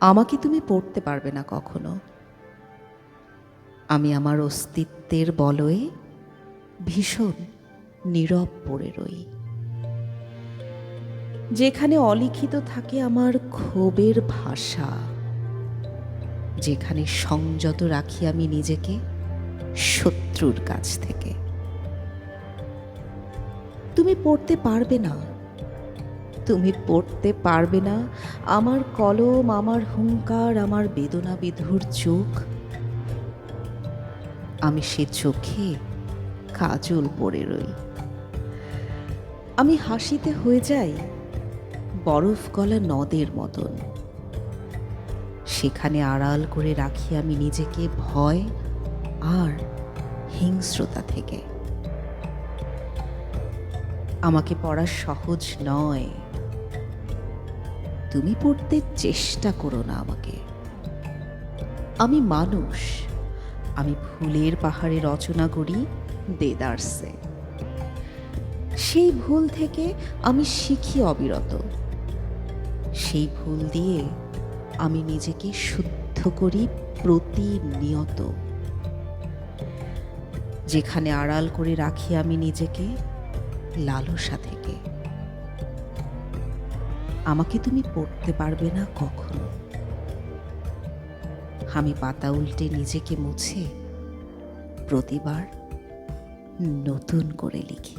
আমাকে তুমি পড়তে পারবে না কখনো। আমি আমার অস্তিত্বের বলয়ে ভীষণ নীরব পড়ে রই। যেখানে অলিখিত থাকে আমার ক্ষোভের ভাষা, যেখানে সংযত রাখি আমি নিজেকে শত্রুর কাছ থেকে। তুমি পড়তে পারবে না। তুমি পড়তে পারবে না। আমার কলম, আমার হুঙ্কার, আমার বেদনা বিধুর চোখ। আমি সে চোখে কাজল পড়ে রই। আমি হাসিতে হয়ে যাই বরফ গলা নদের মতন। সেখানে আড়াল করে রাখি আমি নিজেকে ভয় আর হিংস্রতা থেকে। আমাকে পড়া সহজ নয়। তুমি পড়তে চেষ্টা করো না আমাকে। আমি মানুষ। আমি ভুলের পাহাড়ে রচনা করি দেদার্সে। সেই ভুল থেকে আমি শিখি অবিরত। সেই ভুল দিয়ে আমি নিজেকে শুদ্ধ করি প্রতিনিয়ত। যেখানে আড়াল করে রাখি আমি নিজেকে, লালসা থেকে। আমাকে তুমি পড়তে পারবে না কখনো। আমি পাতা উল্টে নিজেকে মুছে প্রতিবার নতুন করে লিখি।